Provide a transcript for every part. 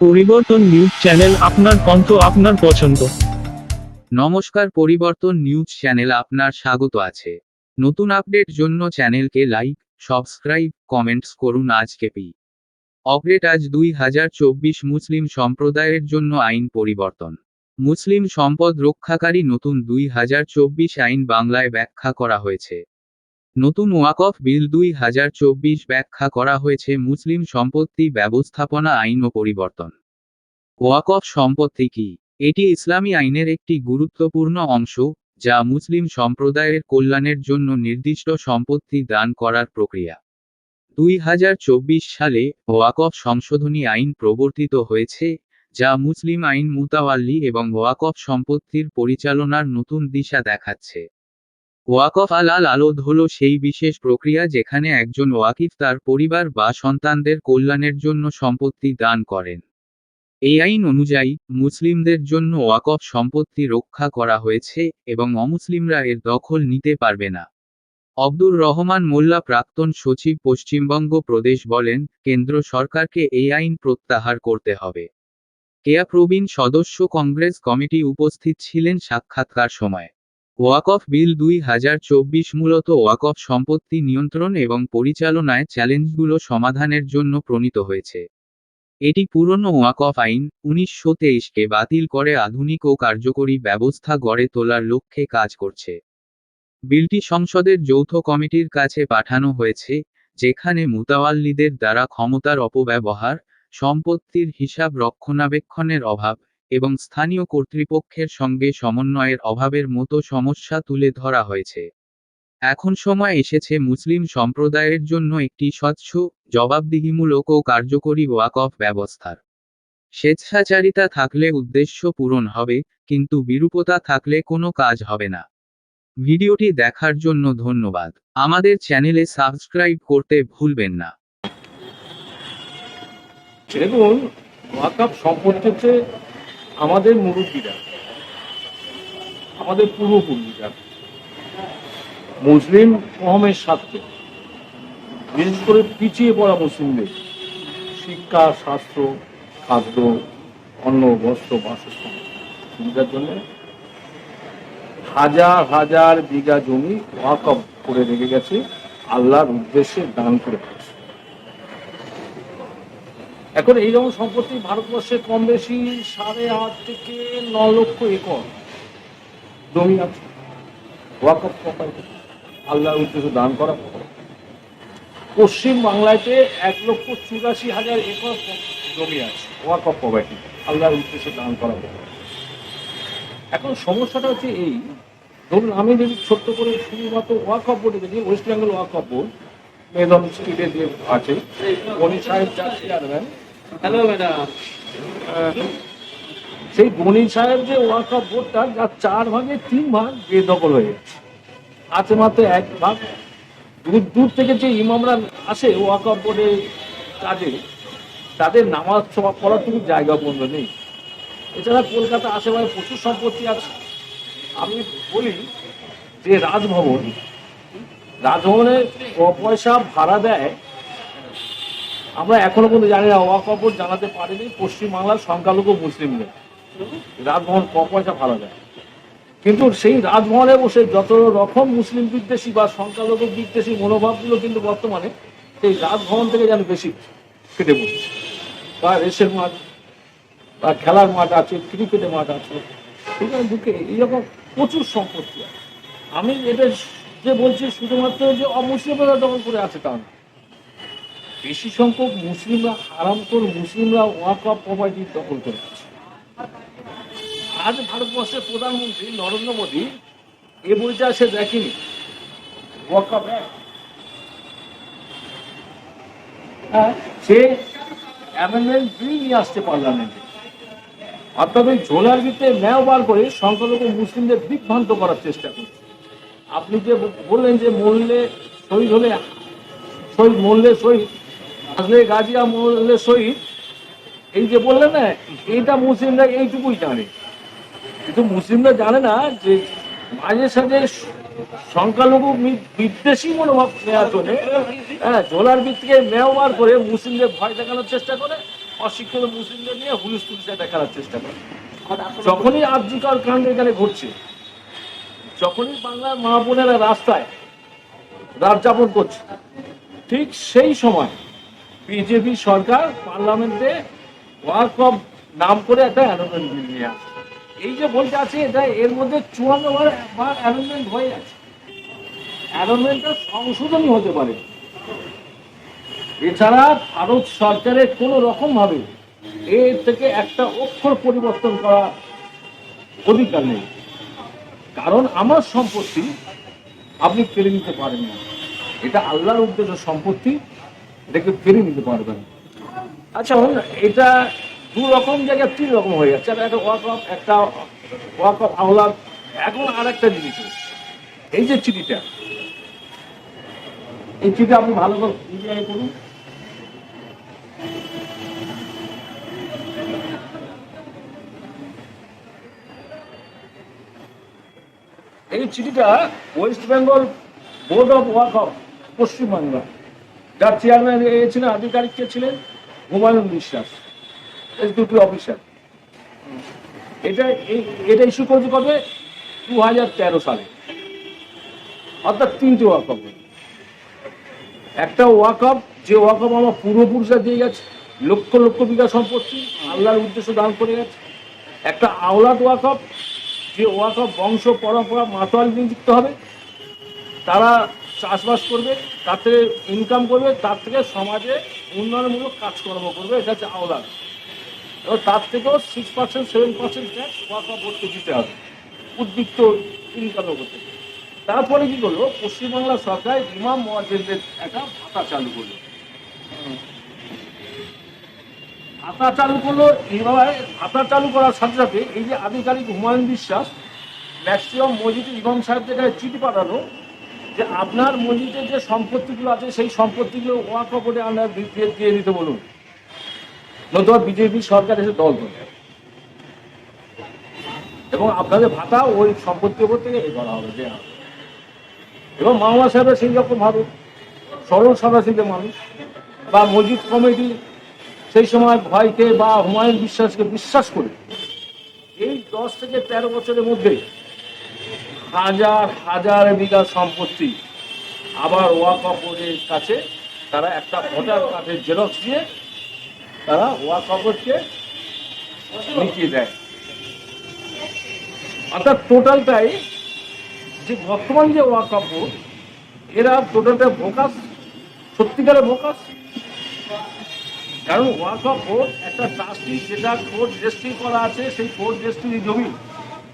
পরিবর্তন news channel আপনার কণ্ঠ আপনার পছন্দ। নমস্কার, পরিবর্তন নিউজ চ্যানেল আপনার স্বাগত আছে। নতুন আপডেট জন্য চ্যানেলকে লাইক, সাবস্ক্রাইব, কমেন্টস করুন আজকে পি। অপডেট আজ দুই হাজার চব্বিশ মুসলিম সম্প্রদায়ের জন্য আইন পরিবর্তন। মুসলিম সম্পদ রক্ষাকারী নতুন দুই হাজার চব্বিশ আইন বাংলায় ব্যাখ্যা করা হয়েছে। নতুন ওয়াকফ বিল দুই হাজার চব্বিশ ব্যাখ্যা করা হয়েছে মুসলিম সম্পত্তি ব্যবস্থাপনা আইন ও পরিবর্তন। ওয়াকফ সম্পত্তি কি? এটি ইসলামী আইনের একটি গুরুত্বপূর্ণ অংশ, যা মুসলিম সম্প্রদায়ের কল্যাণের জন্য নির্দিষ্ট সম্পত্তি দান করার প্রক্রিয়া। দুই হাজার চব্বিশ সালে ওয়াকফ সংশোধনী আইন প্রবর্তিত হয়েছে, যা মুসলিম আইন মুতাওয়াল্লি এবং ওয়াকফ সম্পত্তির পরিচালনার নতুন দিশা দেখাচ্ছে। ওয়াকফ আল আল আলোদ হল সেই বিশেষ প্রক্রিয়া যেখানে একজন ওয়াকিফ তার পরিবার বা সন্তানদের কল্যাণের জন্য সম্পত্তি দান করেন। এই আইন অনুযায়ী, মুসলিমদের জন্য ওয়াকফ সম্পত্তি রক্ষা করা হয়েছে এবং অমুসলিমরা এর দখল নিতে পারবে না। আব্দুর রহমান মোল্লা প্রাক্তন সচিব পশ্চিমবঙ্গ প্রদেশ বলেন, কেন্দ্র সরকারকে এই আইন প্রত্যাহার করতে হবে। কেয়া প্রবীণ সদস্য কংগ্রেস কমিটি উপস্থিত ছিলেন সাক্ষাৎকার সময়। ওয়াকফ বিল দুই হাজার চব্বিশ মূলত ওয়াকফ সম্পত্তি নিয়ন্ত্রণ এবং পরিচালনায় চ্যালেঞ্জগুলো সমাধানের জন্য প্রণীত হয়েছে। এটি পুরনো ওয়াকফ আইন উনিশশো তেইশকে বাতিল করে আধুনিক ও কার্যকরী ব্যবস্থা গড়ে তোলার লক্ষ্যে কাজ করছে। বিলটি সংসদের যৌথ কমিটির কাছে পাঠানো হয়েছে, যেখানে মুতাওয়াল্লিদের দ্বারা ক্ষমতার অপব্যবহার, সম্পত্তির হিসাব রক্ষণাবেক্ষণের অভাব এবং স্থানীয় কর্তৃপক্ষের সঙ্গে সমন্বয়ের অভাবের মতো সমস্যা তুলে ধরা হয়েছে। এখন সময় এসেছে মুসলিম সম্প্রদায়ের জন্য একটি স্বচ্ছ, জবাবদিহিমূলক ও কার্যকরী ওয়াকফ ব্যবস্থার। স্বেচ্ছাচারিতা থাকলে উদ্দেশ্য পূরণ হবে, কিন্তু বিরূপতা থাকলে কোনো কাজ হবে না। ভিডিওটি দেখার জন্য ধন্যবাদ। আমাদের চ্যানেলে সাবস্ক্রাইব করতে ভুলবেন না। দেখুন ওয়াকাপ সম্পত্তি হচ্ছে আমাদের মুরব্বীরা, আমাদের পূর্বপুরুষরা, মুসলিম কমের স্বার্থে বিশেষ করে পিছিয়ে পড়া মুসলিমদের শিক্ষা, স্বাস্থ্য, খাদ্য, অন্ন, বস্ত্র, বাসস্থান সুবিধার জন্য হাজার হাজার বিঘা জমি ওয়াকফ করে রেখে গেছে, আল্লাহর উদ্দেশ্যে দান করে এখন এই রকম সম্পত্তি ভারতবর্ষে কম বেশি সাড়ে আট থেকে ন লক্ষ একর জমি আছে। আল্লাহর উদ্দেশ্যে দান করা পশ্চিম বাংলাতে এক লক্ষ চুরাশি হাজার একর জমি আছে। ওয়াকফ প্রপার্টি আল্লাহর উদ্দেশ্যে দান করা এখন সমস্যাটা হচ্ছে এই, ধরুন আমি যদি ছোট্ট করে শুধুমাত্র ওয়াকফ বোর্ডে দেখি ওয়েস্ট বেঙ্গল ওয়াকফ বোর্ড মেদন স্ট্রিটে যে আছে। গণি সাহেব যার চেয়ারম্যান হ্যালো ম্যাডাম সেই গণি সাহেব যে ওয়াকফ বোর্ডটা, যার চার ভাগে তিন ভাগ বেদখল হয়ে আছে মাত্র এক ভাগ। দূর দূর থেকে যে ইমামরা আসে ওয়াকফ বোর্ডের কাজে, তাদের নামাজ করার টুকু জায়গা বন্ধ নেই। এছাড়া কলকাতা আশেপাশে প্রচুর সম্পত্তি আছে। আমি বলি যে রাজভবন, রাজভবনে পয়সা ভাড়া দেয় আমরা এখনও পর্যন্ত জানি না ওয়াকফ জানাতে পারেনি, পশ্চিমবাংলার সংখ্যালঘু মুসলিমদের। রাজভবন ক পয়সা ভাড়া যায়। কিন্তু সেই রাজভবনে বসে যত রকম মুসলিম বিদ্বেষী বা সংখ্যালঘু বিদ্বেষী মনোভাবগুলো কিন্তু বর্তমানে সেই রাজভবন থেকে যেন বেশি কেটে পড়ছে। বা রেসের মাঠ, বা খেলার মাঠ আছে ক্রিকেটের মাঠ আছে, সেখানে ঢুকে এইরকম প্রচুর সম্পত্তি আছে। আমি এটা যে বলছি, শুধুমাত্র যে অমুসলিমরা দখল করে আছে তা না বেশি সংখ্যক মুসলিমরা হারামখোর মুসলিমরা ওয়াকফ প্রপার্টি দখল করে আজ ভারতবর্ষের প্রধানমন্ত্রী নরেন্দ্র মোদী এ বইটা সে দেখেনি ওয়াকফ অ্যাক্ট হ্যাঁ, সে অ্যামেন্ডমেন্ট বিল নিয়ে আসছে পার্লামেন্টে। অর্থাৎ ওই ঝোলার ভিতরে ন্যায় বার করে সংখ্যালঘু মুসলিমদের বিভ্রান্ত করার চেষ্টা করছে। আপনি যে বললেন যে মরলে শহীদ হলে শহীদ মরলে শহীদ আসলে গাজিয়া মরলে শহীদ। এই যে বললেন না, এইটা মুসলিমরা এইটুকুই জানে। কিন্তু মুসলিমরা জানে না যে মাঝে সাঝে সংখ্যালঘু বিদ্বেষী মনোভাব নেওয়ার জন্য হ্যাঁ ঝোলার ভিত্তিকে মেয়বার করে মুসলিমদের ভয় দেখানোর চেষ্টা করে, অশিক্ষিত মুসলিমদের নিয়ে হুলুস তুলসে দেখার চেষ্টা করে। যখনই আর্যিকর কাণ্ড এখানে ঘটছে, যখনই বাংলার মা বোনেরা রাস্তায় রাত যাপন করছে, ঠিক সেই সময় বিজেপি সরকার পার্লামেন্টে ওয়ার্ক অফ নাম করে একটা অ্যানোমেন্ট বিল নিয়ে আসে এই যে বলতে আছে, এটা এর মধ্যে চুয়ান্ন বার বার অ্যানোমেন্ট হয়ে আছে অ্যানোমেন্টটা সংশোধনই হতে পারে। এছাড়া ভারত সরকারের কোনো রকম ভাবে এর থেকে একটা অক্ষর পরিবর্তন করা অধিকার নেই। কারণ আমার সম্পত্তি আপনি কেড়ে নিতে পারেন না। এটা আল্লাহর উদ্দেশ্য সম্পত্তি। এটাকে কেড়ে নিতে পারবেন আচ্ছা এটা দু রকম জায়গায় তিন রকম হয়ে যাচ্ছে। একটা ওয়াক অফ একটা ওয়াক অফ আহ্লাদ এখন আর একটা জিনিস এই যে চিঠিটা এই চিঠি আপনি ভালো করে করুন এই চিঠিটা ওয়েস্ট বেঙ্গল বোর্ড অফ ওয়ার্ক অফ পশ্চিমবাংলা যার চেয়ারম্যান এ ছিলেন, আধিকারিক কে ছিলেন? হুমায়ুন বিশ্বাস এসডিপি অফিসার এটা এটা ইস্যু করেছে কবে? দু হাজার তেরো সালে। অর্থাৎ তিনটে ওয়াকআপ একটা ওয়াকআপ যে ওয়াকআপ আমার পূর্বপুরুষরা দিয়ে গেছে। লক্ষ লক্ষ বিঘা সম্পত্তি আল্লাহর উদ্দেশ্য দান করে গেছে। একটা আওলাদ ওয়াকআপ যে ওয়াকআপ বংশ, পরম্পরা মাতোয়াল নিযুক্ত হবে। তারা চাষবাস করবে, তার থেকে ইনকাম করবে, তার থেকে সমাজে উন্নয়নমূলক কাজকর্ম করবে, এটা হচ্ছে আওলাদ। এবার তার থেকেও six percent seven percent tax বোর্ডকে দিতে হবে, উদ্বৃত্ত ইনকামও করতে। তারপরে কি করল? পশ্চিমবাংলা সরকার ইমাম মহাজেদের একটা ভাতা চালু করল। ভাতা চালু করল, এইভাবে ভাতা চালু করার সাথে সাথে এই যে আধিকারিক হুমায়ুন বিশ্বাস, ম্যাক্সিমাম মসজিদের ইমাম সাহেবদের চিঠি পাঠানো যে আপনার মসজিদের যে সম্পত্তিগুলো আছে, সেই সম্পত্তিগুলো ওয়াকফ বোর্ডে আপনার দিয়ে দিয়ে দিতে বলুন। নতুবা বিজেপি সরকার এসে দল করবে। এবং আপনাদের ভাতা ওই সম্পত্তির উপর থেকে এ করা হবে দেওয়া হবে এবং মামলা সাহেবের সেই রকম ভাবে সরল সাদাসিধে মানুষ। বা মসজিদ কমিটি সেই সময় ভয়কে বা হুমায়ুন বিশ্বাসকে বিশ্বাস করে, এই দশ থেকে তেরো বছরের মধ্যে হাজার হাজার বিঘা সম্পত্তি আবার ওয়াকফ বোর্ডের কাছে তারা একটা ভোটার কার্ডের জেরক্স দিয়ে তারা ওয়াকফ বোর্ডকে মিটিয়ে দেয়। অর্থাৎ টোটালটাই যে বর্তমান যে ওয়াকফ বোর্ড, এরা টোটালটা ভোকাস, সত্যিকারের ভোকাস। কারণ ওয়াকফ বোর্ড একটা ট্রাস্টি, যেটা কোর্ট রেজিস্ট্রি করা আছে, সেই কোর্ট রেজিস্ট্রি জমি।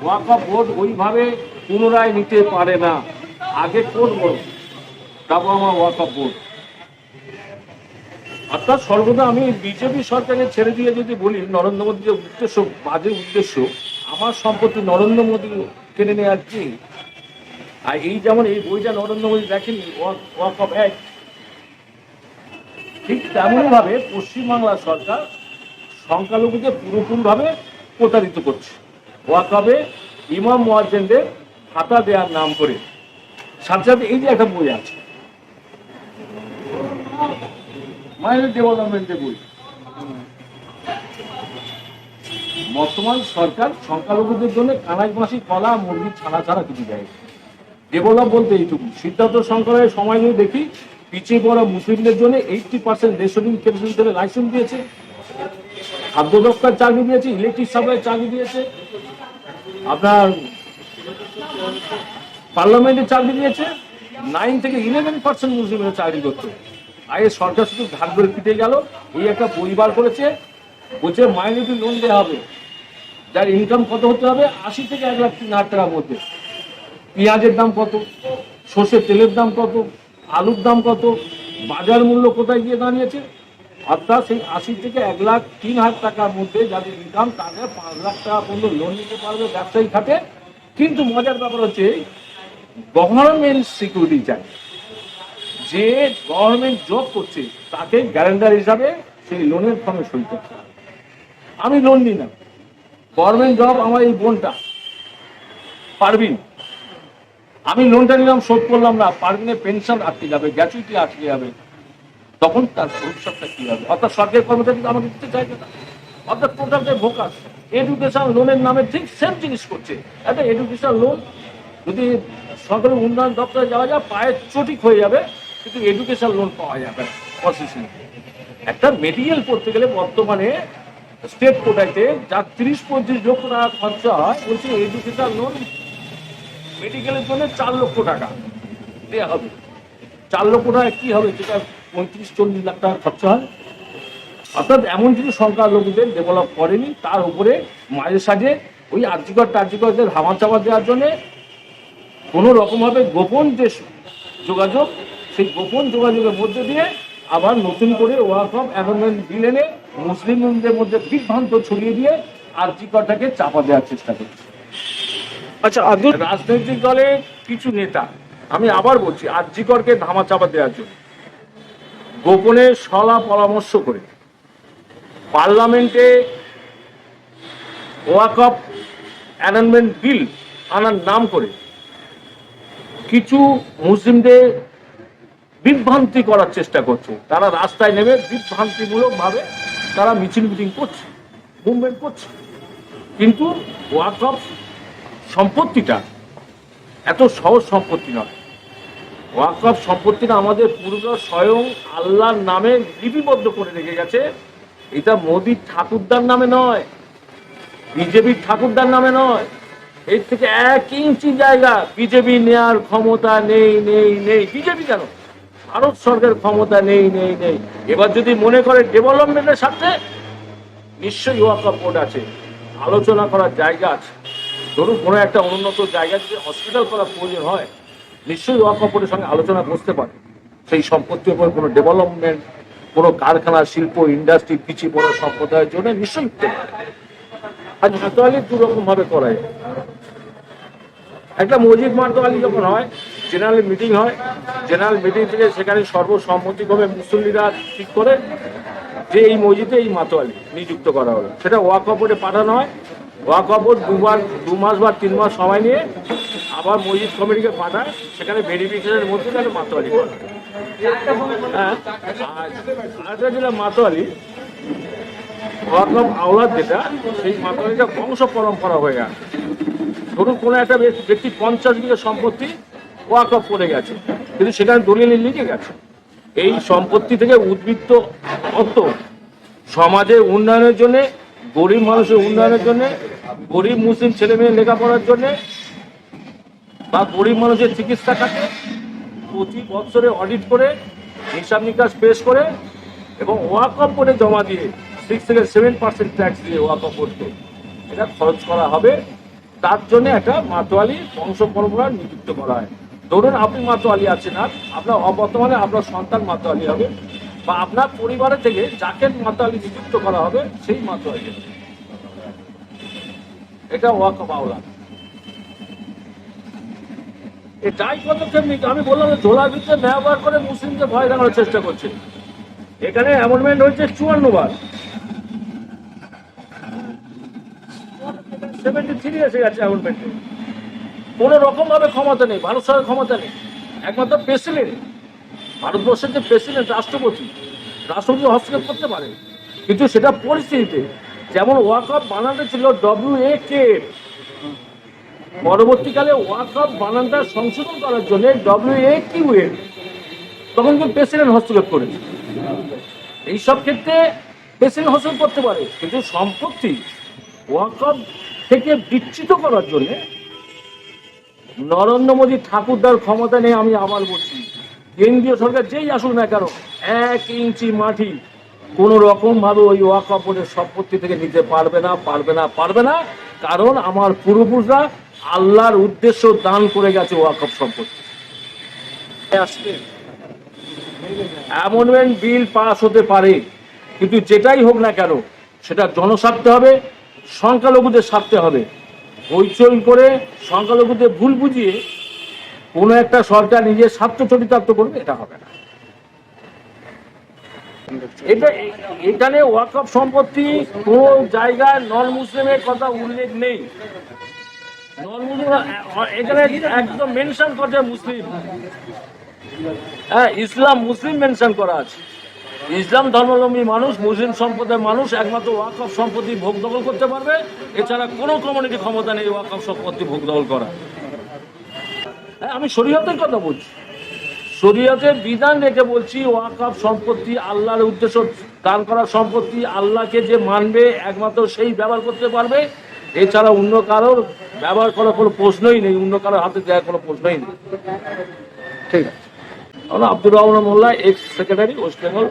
ওয়াকফ বোর্ড ওইভাবে পুনরায় নিতে পারে না। আগে কোর্ট বড় তারপর আমার ওয়াকফ বোর্ড। অর্থাৎ সর্বদা আমি বিজেপি সরকারকে ছেড়ে দিয়ে যদি বলি, নরেন্দ্র মোদীর যে উদ্দেশ্য, বাজে উদ্দেশ্য, আমার সম্পত্তি নরেন্দ্র মোদী কেড়ে নেওয়ার কি। আর এই যেমন এই বইটা নরেন্দ্র মোদী দেখেনি, ওয়াক অফ অ্যাক্ট। ঠিক তেমনই ভাবে পশ্চিমবাংলা সরকার সংখ্যালঘুকে পুরোপুরিভাবে প্রতারিত করছে। ওয়াকফে ইমাম মোয়াজ্জেনদের খাতা দেওয়ার নাম করে। সাথে সাথে এই যে একটা বই আছে। মাইনর ডেভেলপমেন্টের বই। বর্তমান সরকার সংখ্যালঘুদের জন্য কানাই মাসি কলা, মুরগি, ছানা ছাড়া কিছু দেয়। ডেভেলপ বলতে এইটুকু। সিদ্ধার্থ শঙ্করের সময় নিয়ে দেখি, পিছিয়ে পড়া মুসলিমদের জন্য এইটটি পার্সেন্ট রেশনিং কেন্দ্র লাইসেন্স দিয়েছে। খাদ্য দপ্তর চাকরি দিয়েছে ইলেকট্রিক সাপ্লাই চাকরি দিয়েছে। আপনার পার্লামেন্টে চাকরি দিয়েছে নাইন থেকে ইলেভেন পার্সেন্ট মুসলিমের চাকরি করছে। আগে সরকার শুধু ঘাট করে পিটে গেল, এই একটা পরিবার করেছে, বলছে মাইনরিটি লোন দেওয়া হবে। যার ইনকাম কত হতে হবে? আশি থেকে এক লাখ তিন হাজার টাকার মধ্যে। পেঁয়াজের দাম কত? সর্ষের তেলের দাম কত? আলুর দাম কত? বাজার মূল্য কোথায় গিয়ে দাঁড়িয়েছে? অর্থাৎ সেই আশি থেকে এক লাখ তিন হাজার টাকার মধ্যে যাদের ইনকাম তাদের পাঁচ লাখ টাকা পর্যন্ত লোন নিতে পারবে ব্যবসায়ী খাতে। কিন্তু মজার ব্যাপার হচ্ছে গভর্নমেন্ট সিকিউরিটি চাই। যে গভর্নমেন্ট জব করছে, তাকে গ্যারান্টার হিসাবে সেই লোনের ফর্মে সই করতে আমি লোন নিই না। গভর্নমেন্ট জব আমার এই বোনটা। পারবিন? আমি লোনটা নিলাম, শোধ করলাম না। পারবিনের পেনশন আটকে যাবে গ্যাচুইটি আটকে যাবে। তখন তার ভবিষ্যৎটা কি হবে? অর্থাৎ সরকারি কর্মচারী আমাকে দিতে চাইবে না। অর্থাৎ যে ফোকাস এডুকেশন লোনের নামে ঠিক সেম জিনিস করছে। একটা এডুকেশন লোন যদি সরকারি উন্নয়ন দপ্তরে যাওয়া যায় পায়ের চটিক হয়ে যাবে, কিন্তু এডুকেশন লোন পাওয়া যাবে প্রসেসিং একটা মেডিকেল করতে গেলে বর্তমানে স্টেট কোটাইতে যা তিরিশ, পঁয়ত্রিশ লক্ষ টাকা খরচা হয়, বলছে এডুকেশন লোন মেডিকেলের জন্য চার লক্ষ টাকা। দেওয়া হবে। চার লক্ষ টাকা কি হবে যেটা পঁয়ত্রিশ চল্লিশ লাখ টাকা খরচা হয়। অর্থাৎ এমন কিছু সংখ্যালঘুদের ডেভেলপ করেনি তার উপরে মাঝে সাঝে ওই আর্যিকর টার্যিকরদের ধামা চাপা দেওয়ার জন্যে কোনো রকমভাবে গোপন যে যোগাযোগ সেই গোপন যোগাযোগের মধ্যে দিয়ে আবার নতুন করে ওয়ার্ক অফ অ্যামেন্ডমেন্ট বিল এনে মুসলিমদের মধ্যে বিভ্রান্ত ছড়িয়ে দিয়ে আর্যিকরটাকে চাপা দেওয়ার চেষ্টা করছে। আচ্ছা রাজনৈতিক দলে কিছু নেতা আমি আবার বলছি আর্যিকরকে ধামা চাপা দেওয়ার জন্য। গোপনে সলা পরামর্শ করে পার্লামেন্টে ওয়াকআপ অ্যামেন্ডমেন্ট বিল আনার নাম করে কিছু মুসলিমদের বিভ্রান্তি করার চেষ্টা করছে। তারা রাস্তায় নেমে বিভ্রান্তিমূলকভাবে তারা মিছিল মিটিং করছে মুভমেন্ট করছে। কিন্তু ওয়াকআপ সম্পত্তিটা এত সহজ সম্পত্তি নয়। ওয়াকফ সম্পত্তিটা আমাদের পূর্ব স্বয়ং আল্লাহর নামে লিপিবদ্ধ করে রেখে গেছে। এটা মোদির ঠাকুরদার নামে নয় বিজেপির ঠাকুরদার নামে নয়। এর থেকে এক ইঞ্চি জায়গা বিজেপি নেয়ার ক্ষমতা নেই নেই নেই। বিজেপি কেন? ভারত সরকারের ক্ষমতা নেই নেই নেই। এবার যদি মনে করে ডেভেলপমেন্টের সাথে নিশ্চয়ই ওয়াকফ বোর্ড আছে। আলোচনা করার জায়গা আছে। ধরুন কোনো একটা অনুন্নত জায়গা যদি হসপিটাল করার প্রয়োজন হয় নিশ্চয়ই ওয়াকফ বোর্ডের সঙ্গে আলোচনা করতে পারে। সেই সম্পত্তির উপর কোনো ডেভেলপমেন্ট কোনো কারখানা, শিল্প ইন্ডাস্ট্রি পিছিয়ে পড়া সম্প্রদায়ের জন্য নিশ্চয়ই উঠতে পারে। আর মাতোয়ালি দু রকম ভাবে করা যায়। একটা মসজিদ মাতোয়ালি যখন হয় জেনারেল মিটিং হয় জেনারেল মিটিং থেকে সেখানে সর্বসম্মতিক্রমে মুসল্লিরা ঠিক করে যে এই মসজিদে এই মাতোয়ালি নিযুক্ত করা হলো। সেটা ওয়াকফ বোর্ডে পাঠানো হয়। ওয়াকফ বোর্ড দুবার, দু মাস বা তিন মাস সময় নিয়ে আবার মসজিদ কমিটিকে পাঠায়, সেখানে ভেরিফিকেশনের মধ্যে তাহলে মাতোয়ালি হ্যাঁ। আর আরেকটা যেটা মাতোয়ালি ওয়াকফ আওলাদ যেটা, সেই মাতোয়ালিটা বংশ পরম্পরা হয়ে গেছে। ধরুন, কোনো একটা ব্যক্তি পঞ্চাশ বিঘা সম্পত্তি ওয়াকফ করে গেছে, কিন্তু সেখানে দলিলে লিখে গেছে। এই সম্পত্তি থেকে উদ্বৃত্ত অর্থ সমাজের উন্নয়নের জন্যে, গরিব মানুষের উন্নয়নের জন্যে, গরিব মুসলিম ছেলে মেয়ে লেখাপড়ার জন্য বা গরিব মানুষের চিকিৎসা খাতে প্রতি বছরে অডিট করে, হিসাব নিকাশ পেশ করে এবং ওয়াকফ করে জমা দিয়ে সিক্স থেকে সেভেন পার্সেন্ট ট্যাক্স দিয়ে ওয়াকফ করতে। এটা খরচ করা হবে। তার জন্য একটা মাতোয়ালি বংশ পরম্পরা নিযুক্ত করা হয়। ধরুন আপনি মাতোয়ালি আছেন আর আপনার বর্তমানে আপনার সন্তান মাতোয়ালি হবে বা আপনার পরিবারের থেকে যাকে মাতোয়ালি নিযুক্ত করা হবে সেই মাতোয়ালি। এটা ওয়াকফ আওলা এটাই পদক্ষেপ নিতে আমি বললাম ঝোলার ভিতরে ব্যবহার করে মুসলিমকে ভয় দেখানোর চেষ্টা করছে। এখানে অ্যামেন্ডমেন্ট হয়েছে চুয়ান্ন বার। সেভেন্টি থ্রি এসে গেছে অ্যামেন্ডমেন্টে। কোনো রকম ভাবে ক্ষমতা নেই, ভারত সরকারের ক্ষমতা নেই। একমাত্র প্রেসিডেন্ট ভারতবর্ষের যে প্রেসিডেন্ট রাষ্ট্রপতি রাষ্ট্রপতি হস্তক্ষেপ করতে পারে কিন্তু সেটা পরিস্থিতিতে যেমন ওয়াকআপ বানাতে ছিল ডব্লিউ এ কে পরবর্তীকালে ওয়াকআপ বানানটা সংশোধন করার জন্য এ কিউ এর তখন কিন্তু প্রেসিডেন্ট হস্তক্ষেপ করেছে। এইসব ক্ষেত্রে প্রেসিডেন্ট হস্তক্ষেপ করতে পারে, কিন্তু সম্পত্তি ওয়াকআপ থেকে বিচ্ছিত করার জন্য নরেন্দ্র মোদী ঠাকুরদার ক্ষমতা নেই আমি আবার বলছি। কেন্দ্রীয় সরকার যেই আসুক না কেন, এক ইঞ্চি মাটি কোনো রকম ভাবে ওই ওয়াকফ বোর্ডের সম্পত্তি থেকে নিতে পারবে না পারবে না পারবে না। কারণ আমার পূর্বপুরুষরা আল্লাহর উদ্দেশ্য দান করে গেছে ওয়াকফ সম্পত্তি। অ্যামেন্ডমেন্ট বিল পাস হতে পারে, কিন্তু যেটাই হোক না কেন, সেটা জনস্বার্থে হবে, সংখ্যালঘুদের স্বার্থে হবে। হইচই করে সংখ্যালঘুদের ভুল বুঝিয়ে কোনো একটা সরকার নিজের স্বার্থ চরিতার্থ করবে, এটা হবে না। এটা এখানে ওয়াকফ সম্পত্তি কোন জায়গায় নন মুসলিমের কথা উল্লেখ নেই। নন মুসলিম এখানে একদম মেনশন করছে মুসলিম। হ্যাঁ ইসলাম মুসলিম মেনশন করা আছে। ইসলাম ধর্মাবলম্বী মানুষ, মুসলিম সম্প্রদায়ের মানুষ একমাত্র ওয়াকফ সম্পত্তি ভোগ দখল করতে পারবে। এছাড়া কোনো কমিউনিটি ক্ষমতা নেই ওয়াকফ সম্পত্তি ভোগ দখল করা হ্যাঁ আমি শরীয়তের কথা বলছি। শরীয়তের বিধান রেখে বলছি, ওয়াকফ সম্পত্তি আল্লাহর উদ্দেশ্য দান করা সম্পত্তি আল্লাহকে যে মানবে, একমাত্র সেই ব্যবহার করতে পারবে। এছাড়া অন্য কারোর ব্যবহার করার কোনো প্রশ্নই নেই অন্য কারোর হাতে দেওয়ার কোনো প্রশ্নই নেই। ঠিক আছে। Abdur Rahman Molla ex secretary west Bengal